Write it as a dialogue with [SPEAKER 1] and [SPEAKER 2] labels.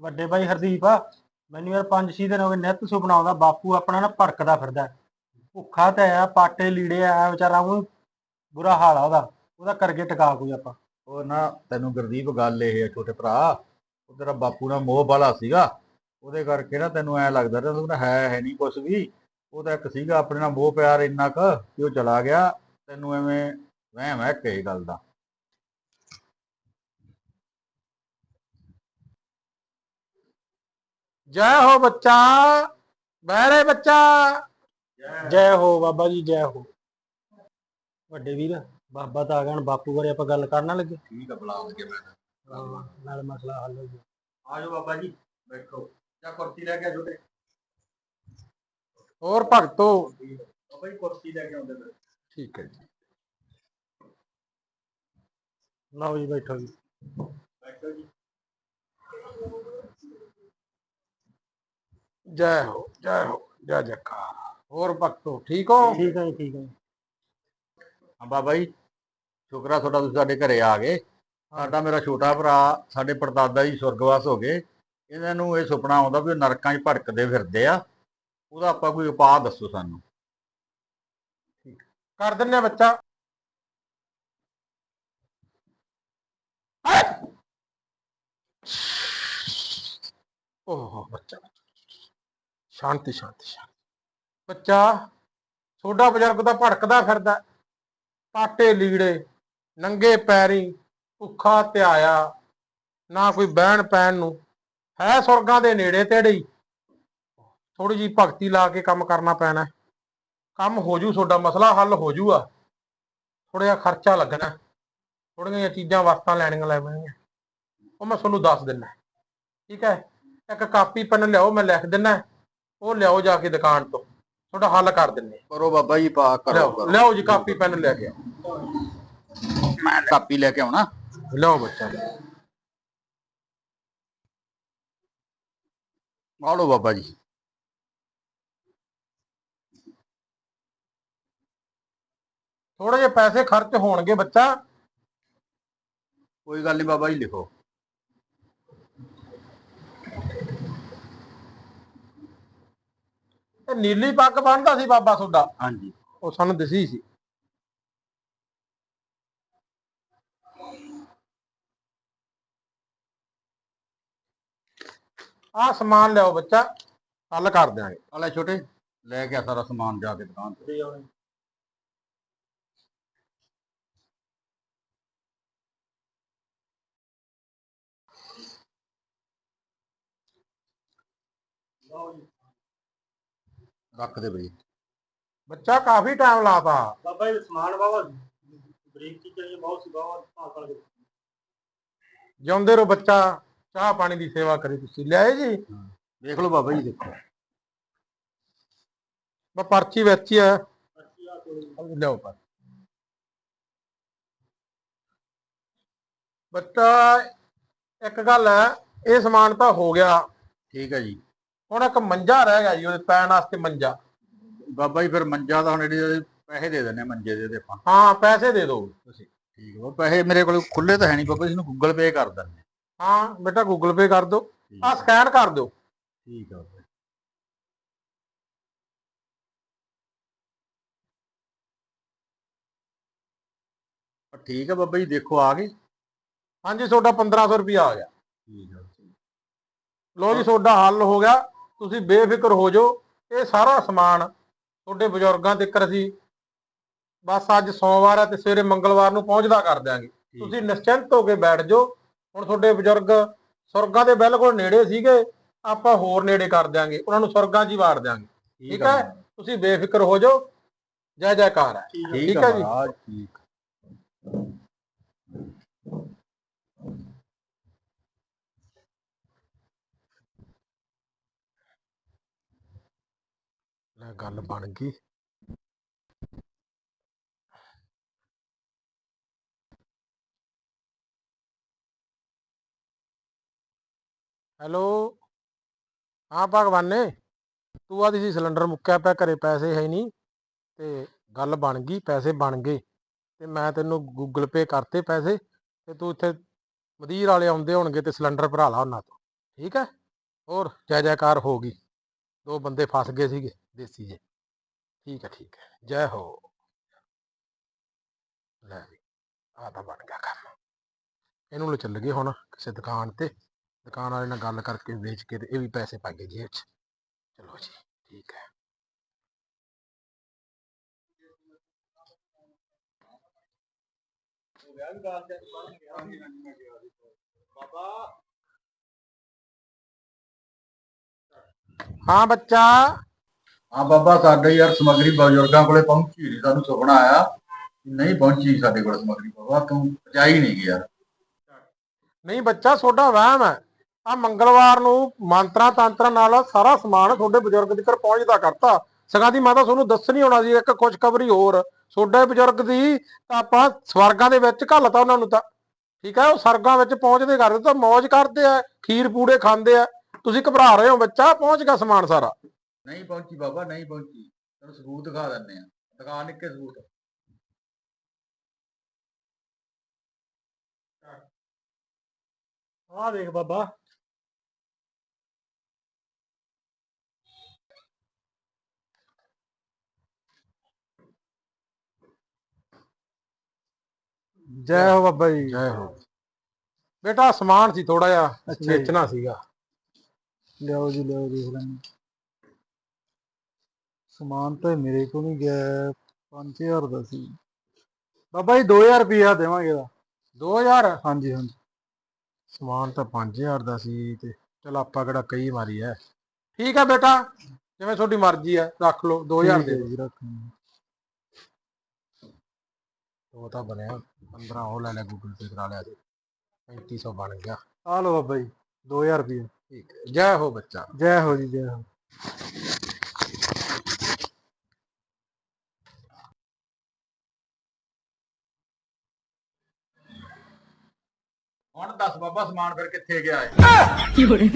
[SPEAKER 1] ਵੱਡੇ ਭਾਈ ਹਰਦੀਪ ਆ ਮੈਨੂੰ ਯਾਰ 5-6 ਦਿਨ ਹੋ ਗਏ ਨਿੱਤ ਸੁਪਨਾ ਆਉਂਦਾ ਬਾਪੂ ਆਪਣਾ ਨਾ ਭੜਕਦਾ ਫਿਰਦਾ। ਹੈ। ਭੁੱਖਾ ਤੇ ਆ ਪਾਟੇ ਲੀੜੇ ਆ ਵਿਚਾਰਾ ਉਹ ਬੁਰਾ ਹਾਲ ਆ ਉਹਦਾ। ਉਹਦਾ ਕਰਕੇ ਟਿਕਾ ਕੋਈ ਆਪਾਂ।
[SPEAKER 2] ਉਹ ਨਾ ਤੈਨੂੰ ਗੁਰਦੀਪ ਗੱਲ ਇਹ ਹੈ ਛੋਟੇ ਭਰਾ, ਉਹ ਤੇਰਾ ਬਾਪੂ ਨਾਲ ਮੋਹ ਵਾਲਾ ਸੀਗਾ। ਉਹਦੇ ਕਰਕੇ ਨਾ ਤੈਨੂੰ ਐ ਲੱਗਦਾ ਰਿਹਾ, ਤੂੰ ਹੈ ਹੈ ਨਹੀਂ ਕੁਝ ਵੀ। ਉਹ ਤਾਂ ਇੱਕ ਸੀਗਾ, ਆਪਣੇ ਨਾਲ ਮੋਹ ਪਿਆਰ ਇੰਨਾ ਕੁ ਕਿ ਉਹ ਚਲਾ ਗਿਆ। ਤੈਨੂੰ ਐਵੇਂ ਵਹਿਮ ਹੈ ਕਈ ਗੱਲ ਦਾ।
[SPEAKER 3] ਜੈ ਹੋ ਬੱਚਾ ਬਹਿਰੇ ਬੱਚਾ।
[SPEAKER 1] ਜੈ ਹੋ ਬਾਬਾ ਜੀ ਜੈ ਹੋ। ਵੱਡੇ ਵੀਰ ਬਾਬਾ ਤਾਂ ਆ ਗਿਆ ਹੁਣ ਬਾਪੂ ਬਾਰੇ ਆਪਾਂ ਗੱਲ ਕਰਨ ਲੱਗੇ।
[SPEAKER 2] ਠੀਕ ਆ ਬੁਲਾ ਕੇ ਮੈਂ
[SPEAKER 1] ਹਾਂ, ਨਾਲ ਮਸਲਾ ਹੱਲ ਹੋ ਗਿਆ।
[SPEAKER 2] ਆ ਜਾਓ ਬਾਬਾ ਜੀ ਬੈਠੋ। ਜਾਂ ਕੁਰਸੀ ਲੈ ਕੇ ਆ ਛੋਟੇ।
[SPEAKER 3] ਹੋਰ ਭਗਤੋ।
[SPEAKER 2] ਬਾਬਾ ਜੀ ਕੁਰਸੀ ਲੈ ਕੇ ਆਉਂਦੇ ਫਿਰ।
[SPEAKER 3] ਠੀਕ ਹੈ ਜੀ।
[SPEAKER 1] ਲਓ ਜੀ ਬੈਠੋ ਜੀ
[SPEAKER 2] ਬੈਠੋ ਜੀ
[SPEAKER 3] ਜੈ ਹੋ ਜੈ ਹੋ ਜੈ ਜੈਕਾਰ। ਹੋਰ ਭਗਤੋ ਠੀਕ ਹੋ?
[SPEAKER 1] ਠੀਕ ਹੈ ਜੀ ਠੀਕ ਹੈ।
[SPEAKER 2] ਹਾਂ ਬਾਬਾ ਜੀ ਸ਼ੁਕਰ ਆ ਤੁਹਾਡਾ ਤੁਸੀਂ ਸਾਡੇ ਘਰੇ ਆ ਗਏ। ਸਾਡਾ ਮੇਰਾ ਛੋਟਾ ਭਰਾ ਸਾਡੇ ਪੜਦਾਦਾ ਜੀ ਸੁਰਗਵਾਸ ਹੋ ਗਏ। ਇਹਨਾਂ ਨੂੰ ਇਹ ਸੁਪਨਾ ਆਉਂਦਾ ਵੀ ਉਹ ਨਰਕਾਂ 'ਚ ਭਟਕਦੇ ਫਿਰਦੇ ਆ। ਉਹਦਾ ਆਪਾਂ ਕੋਈ ਉਪਾਅ ਦੱਸੋ ਸਾਨੂੰ।
[SPEAKER 3] ਕਰ ਦਿੰਨੇ ਬੱਚਾ। ਓਹ ਬੱਚਾ। ਸ਼ਾਂਤੀ ਸ਼ਾਂਤੀ ਸ਼ਾਂਤੀ। ਬੱਚਾ ਛੋਡਾ ਬਜ਼ੁਰਗ ਤਾਂ ਭੜਕਦਾ ਫਿਰਦਾ ਪਾਟੇ ਲੀੜੇ, ਨੰਗੇ ਪੈਰੀ, ਭੁੱਖਾ ਧਿਆਇਆ, ਨਾ ਕੋਈ ਬਹਿਣ ਪੈਣ ਨੂੰ। ਹੈ ਸੁਰਗਾਂ ਦੇ ਨੇੜੇ ਤੇੜੇ ਹੀ। ਥੋੜੀ ਜੀ ਭਗਤੀ ਲਾ ਕੇ ਕੰਮ ਕਰਨਾ ਪੈਣਾ। ਕੰਮ ਹੋ ਜੂ ਤੁਹਾਡਾ ਮਸਲਾ ਹੱਲ ਹੋ ਜੂਗਾ। ਥੋੜਾ ਜਿਹਾ ਖਰਚਾ ਲੱਗਣਾ। ਥੋੜੀਆਂ ਜਿਹੀਆਂ ਚੀਜ਼ਾਂ, ਵਸਤਾਂ ਲੈਣੀਆਂ ਲੈ ਪੈਣਗੀਆਂ ਉਹ ਮੈਂ ਤੁਹਾਨੂੰ ਦੱਸ ਦਿੰਦਾ। ਠੀਕ ਹੈ? ਇੱਕ ਕਾਪੀ, ਪੈਨ ਲਿਆਓ, ਮੈਂ ਲਿਖ ਦਿੰਦਾ। ਉਹ ਲਿਆਓ ਜਾ ਕੇ ਦੁਕਾਨ ਤੋਂ। ਤੁਹਾਡਾ ਹੱਲ ਕਰ ਦਿੰਨੇ
[SPEAKER 2] ਕਰੋ ਬਾਬਾ ਜੀ ਪਾ ਕਰੋ
[SPEAKER 3] ਲਿਆਓ
[SPEAKER 2] ਕਰੋ
[SPEAKER 3] ਲਿਆਓ ਜੀ ਕਾਪੀ ਪੈਨ ਲੈ ਕੇ ਆਓ।
[SPEAKER 2] ਮੈਂ ਕਾਪੀ ਲੈ ਕੇ ਆਉਣਾ।
[SPEAKER 3] ਲਿਆਓ ਬੱਚਾ।
[SPEAKER 2] ਆ ਲਓ ਬਾਬਾ ਜੀ।
[SPEAKER 3] ਥੋੜੇ ਜਿਹੇ ਪੈਸੇ ਖਰਚ ਹੋਣਗੇ ਬੱਚਾ।
[SPEAKER 2] ਕੋਈ ਗੱਲ ਨਹੀਂ ਬਾਬਾ ਜੀ ਲਿਖੋ।
[SPEAKER 3] ਇਹ ਨੀਲੀ ਪੱਗ ਬੰਨਦਾ ਸੀ ਬਾਬਾ ਤੁਹਾਡਾ
[SPEAKER 2] ਹਾਂਜੀ।
[SPEAKER 3] ਉਹ ਸਾਨੂੰ ਦਿਸੀ ਸੀ। ਆਹ ਸਮਾਨ ਲਿਆਓ ਬੱਚਾ ਹੱਲ ਕਰ ਦਿਆਂਗੇ।
[SPEAKER 2] ਆ ਲੈ ਛੋਟੇ ਲੈ ਕੇ ਆ ਸਾਰਾ ਸਮਾਨ ਜਾ ਕੇ ਦੁਕਾਨ ਤੇ। ਰੱਖ ਦੇ ਬਈ
[SPEAKER 3] ਬੱਚਾ ਕਾਫੀ ਟਾਈਮ ਲਾਤਾ।
[SPEAKER 1] ਬਾਬਾ ਜੀ ਸਮਾਨ ਬਾਬਾ ਬਰੀਕ ਚੀਜ਼ਾਂ ਜੀ ਬਹੁਤ ਸੀ ਬਾਬਾ ਭਾਂਕਲ ਕੇ
[SPEAKER 3] ਜਿਉਂਦੇ ਰਹੋ ਬੱਚਾ ਚਾਹ ਪਾਣੀ ਦੀ ਸੇਵਾ ਕਰੇ ਤੁਸੀਂ। ਲਿਆਏ ਜੀ?
[SPEAKER 2] ਦੇਖ ਲਓ ਬਾਬਾ ਜੀ ਦੇਖੋ।
[SPEAKER 3] ਮੈਂ ਪਰਚੀ ਵਿੱਚ ਹੀ ਆ।
[SPEAKER 1] ਅੱਛੀ ਆ ਕੋਈ
[SPEAKER 3] ਲਿਆਓ ਪਰ ਬੱਚਾ ਇੱਕ ਗੱਲ ਹੈ ਇਹ ਸਮਾਨ ਤਾਂ ਹੋ ਗਿਆ।
[SPEAKER 2] ਠੀਕ ਹੈ ਜੀ।
[SPEAKER 3] ਹੁਣ ਇੱਕ ਮੰਜਾ ਰਹਿ ਗਿਆ ਜੀ ਉਹਦੇ ਪੈਣ ਵਾਸਤੇ ਮੰਜਾ।
[SPEAKER 2] ਬਾਬਾ ਜੀ ਫਿਰ ਮੰਜਾ ਦਾ ਹੁਣ ਜਿਹੜੇ ਪੈਸੇ ਦੇ ਆ ਮੰਜੇ ਦੇ ਤੇ ਆਪਾਂ।
[SPEAKER 3] ਹਾਂ ਪੈਸੇ ਦੇ ਦਿਓ ਤੁਸੀਂ।
[SPEAKER 2] ਠੀਕ ਹੈ ਉਹ ਪੈਸੇ ਮੇਰੇ ਕੋਲ ਖੁੱਲੇ ਤਾਂ ਹੈ ਨਹੀਂ ਬਾਬਾ ਜੀ ਨੂੰ ਗੂਗਲ ਪੇ ਕਰ ਆ।
[SPEAKER 3] ਹਾਂ ਬੇਟਾ ਗੂਗਲ ਪੇ ਕਰ ਦਿਓ ਆ। ਸਕੈਨ ਕਰ ਦਿਓ।
[SPEAKER 2] ਠੀਕ ਹੈ ਠੀਕ ਹੈ ਬਾਬਾ ਜੀ ਦੇਖੋ ਆ ਗਏ
[SPEAKER 3] ਹਾਂਜੀ ਤੁਹਾਡਾ 1500 ਰੁਪਇਆ ਆ ਗਿਆ।
[SPEAKER 2] ਠੀਕ ਹੈ
[SPEAKER 3] ਲੋ ਜੀ ਤੁਹਾਡਾ ਹੱਲ ਹੋ ਗਿਆ। ਤੁਸੀਂ ਬੇਫਿਕਰ ਹੋ ਜਾਓ ਇਹ ਸਾਰਾ ਸਮਾਨ ਤੁਹਾਡੇ ਬਜ਼ੁਰਗਾਂ ਤੱਕ ਅਸੀਂ ਬਸ ਅੱਜ ਸੋਮਵਾਰ ਹੈ ਤੇ ਸਵੇਰੇ ਮੰਗਲਵਾਰ ਨੂੰ ਪਹੁੰਚਦਾ ਕਰ ਦਿਆਂਗੇ। ਤੁਸੀਂ ਨਿਸ਼ਚਿੰਤ ਹੋ ਕੇ ਬੈਠ ਜਾਓ। ਹੁਣ ਤੁਹਾਡੇ ਬਜ਼ੁਰਗ ਸੁਰਗਾਂ ਦੇ ਬਿਲਕੁਲ ਨੇੜੇ ਸੀਗੇ ਆਪਾਂ ਹੋਰ ਨੇੜੇ ਕਰ ਦਿਆਂਗੇ। ਉਹਨਾਂ ਨੂੰ ਸੁਰਗਾਂ 'ਚ ਹੀ ਵਾੜ ਦਿਆਂਗੇ। ਠੀਕ ਹੈ? ਤੁਸੀਂ ਬੇਫਿਕਰ ਹੋ ਜਾਓ। ਜੈ ਜੈਕਾਰ ਹੈ।
[SPEAKER 2] ਠੀਕ ਹੈ
[SPEAKER 3] ਜੀ।
[SPEAKER 2] ਠੀਕ।
[SPEAKER 3] ਲੈ ਗੱਲ ਬਣ ਗਈ। ਹੈਲੋ? ਹਾਂ, ਭਗਵਾਨੇ ਤੂੰ ਆਦੀ ਸੀ ਸਿਲੰਡਰ ਮੁੱਕਿਆ ਪਿਆ, ਘਰੇ ਪੈਸੇ ਹੈ ਨਹੀਂ। ਤੇ ਗੱਲ ਬਣ ਗਈ, ਪੈਸੇ ਬਣ ਗਏ। ਤੇ ਮੈਂ ਤੈਨੂੰ ਗੂਗਲ ਪੇ ਕਰਤੇ ਪੈਸੇ। ਤੇ ਤੂੰ ਇੱਥੇ ਮਦੀਰ ਵਾਲੇ ਆਉਂਦੇ ਹੋਣਗੇ ਤੇ ਸਿਲੰਡਰ ਭਰਾ ਲਾ ਉਹਨਾਂ ਤੋਂ। ਠੀਕ ਹੈ? ਹੋਰ ਜੈ ਜੈਕਾਰ ਹੋ ਗਈ। ਦੋ ਬੰਦੇ ਫਸ ਗਏ ਸੀਗੇ, ਦੇਸੀ ਜੇ ਠੀਕ ਹੈ ਠੀਕ ਹੈ। ਜੈ ਹੋ। ਲੈ ਵੀ ਆ ਤਾਂ ਬਣ ਗਿਆ ਕੰਮ। ਇਹਨੂੰ ਲੈ ਚੱਲ ਗਏ ਹੁਣ ਕਿਸੇ ਦੁਕਾਨ ਤੇ। ਦੁਕਾਨ ਵਾਲੇ ਨਾਲ ਗੱਲ ਕਰਕੇ ਵੇਚ ਕੇ ਤੇ ਇਹ ਵੀ ਪੈਸੇ ਪਾਗੇ ਜੇਬ 'ਚ। ਚਲੋ ਜੀ, ਠੀਕ ਹੈ। ਹਾਂ ਬੱਚਾ।
[SPEAKER 2] ਹਾਂ ਬਾਬਾ ਸਾਡੇ ਯਾਰ ਸਮਗਰੀ ਬਜ਼ੁਰਗਾਂ ਕੋਲੇ ਪਹੁੰਚੀ ਨਹੀਂ ਸਾਨੂੰ ਸੁਪਨਾ ਆਇਆ ਕਿ ਨਹੀਂ ਪਹੁੰਚੀ ਸਾਡੇ ਕੋਲ ਸਮਗਰੀ ਬਾਬਾ ਤੂੰ ਪਹੁੰਚਾਈ ਨਹੀਂ ਗਿਆ
[SPEAKER 3] ਨਹੀਂ ਬੱਚਾ ਤੁਹਾਡਾ ਵਹਿਮ ਹੈ। ਆ ਮੰਗਲਵਾਰ ਨੂੰ ਮੰਤਰਾਂ ਤੰਤਰਾਂ ਨਾਲ ਸਾਰਾ ਸਮਾਨ ਤੁਹਾਡੇ ਬਜ਼ੁਰਗ ਦੇ ਘਰ ਪਹੁੰਚਦਾ ਕਰਤਾ। ਸਗਾ ਦੀ ਮਾਤਾ ਤੁਹਾਨੂੰ ਦੱਸਣੀ ਹੋਣਾ ਸੀ ਇੱਕ ਖੁਸ਼ਖਬਰੀ ਹੋਰ। ਤੁਹਾਡੇ ਬਜ਼ੁਰਗ ਦੀ ਤਾਂ ਆਪਾਂ ਸਵਰਗਾਂ ਦੇ ਵਿੱਚ ਘੱਲਤਾ ਉਹਨਾਂ ਨੂੰ ਤਾਂ। ਠੀਕ ਹੈ ਉਹ ਸਰਗਾਂ ਵਿੱਚ ਪਹੁੰਚਦੇ ਕਰਦੇ ਤਾਂ ਮौज ਕਰਦੇ ਆ ਖੀਰ ਪੂੜੇ ਖਾਂਦੇ ਆ। ਤੁਸੀਂ ਘਬਰਾ ਰਹੇ ਹੋ ਬੱਚਾ ਪਹੁੰਚ ਗਿਆ ਸਮਾਨ ਸਾਰਾ।
[SPEAKER 2] ਨਹੀਂ ਪਹੁੰਚੀ ਬਾਬਾ ਨਹੀਂ ਪਹੁੰਚੀ। ਤੈਨੂੰ ਸਬੂਤ ਦਿਖਾ ਦਿੰਦੇ ਆ ਦਿਖਾ ਨਿੱਕੇ ਸਬੂਤ।
[SPEAKER 1] ਆਹ ਦੇਖ ਬਾਬਾ। ਜੈ ਹੋ ਬਾਬਾ ਜੀ।
[SPEAKER 3] ਜੈ ਹੋ। ਬੇਟਾ ਸਮਾਨ ਸੀ ਥੋੜਾ ਜਿਹਾ। ਵੇਚਣਾ ਸੀਗਾ।
[SPEAKER 1] ਲਿਆਓ ਜੀ ਲਿਆਓ ਦੇਖ ਲੈਂਦੇ ਸਮਾਨ ਤਾਂ ਮੇਰੇ ਕੋਲ ਨਹੀਂ ਗਿਆ 5000 ਦਾ ਸੀ। ਬਾਬਾ ਜੀ 2000 ਰੁਪਇਆ ਦੇਵਾਂਗੇ ਦਾ
[SPEAKER 3] 2000
[SPEAKER 1] ਹਾਂਜੀ ਹਾਂਜੀ।
[SPEAKER 3] ਸਮਾਨ ਤਾਂ 5000 ਦਾ ਸੀ ਤੇ ਚਲ ਆਪਾਂ ਕਿਹੜਾ ਕਈ ਮਾਰੀ ਐ ਠੀਕ ਹੈ ਬੇਟਾ ਜਿਵੇਂ ਤੁਹਾਡੀ ਮਰਜ਼ੀ ਹੈ ਰੱਖ ਲਓ 2000 ਦੇ
[SPEAKER 1] ਜੀ ਰੱਖ ਲਓ।
[SPEAKER 3] ਉਹ ਤਾਂ ਬਣਿਆ 15 ਉਹ ਲੈ ਲਿਆ ਗੂਗਲ ਪੇ ਕਰਾ ਲਿਆ ਸੀ 3500 ਬਣ ਗਿਆ।
[SPEAKER 1] ਆ ਲਓ ਬਾਬਾ ਜੀ 2000 ਰੁਪਇਆ
[SPEAKER 3] ਠੀਕ ਹੈ। ਜੈ ਹੋ ਬੱਚਾ।
[SPEAKER 1] ਜੈ ਹੋ ਜੀ ਜੈ ਹੋ।
[SPEAKER 2] ਹੁਣ ਦੱਸ ਬਾਬਾ ਸਮਾਨ ਫਿਰ ਕਿੱਥੇ ਗਿਆ ਹੈ
[SPEAKER 4] 有人。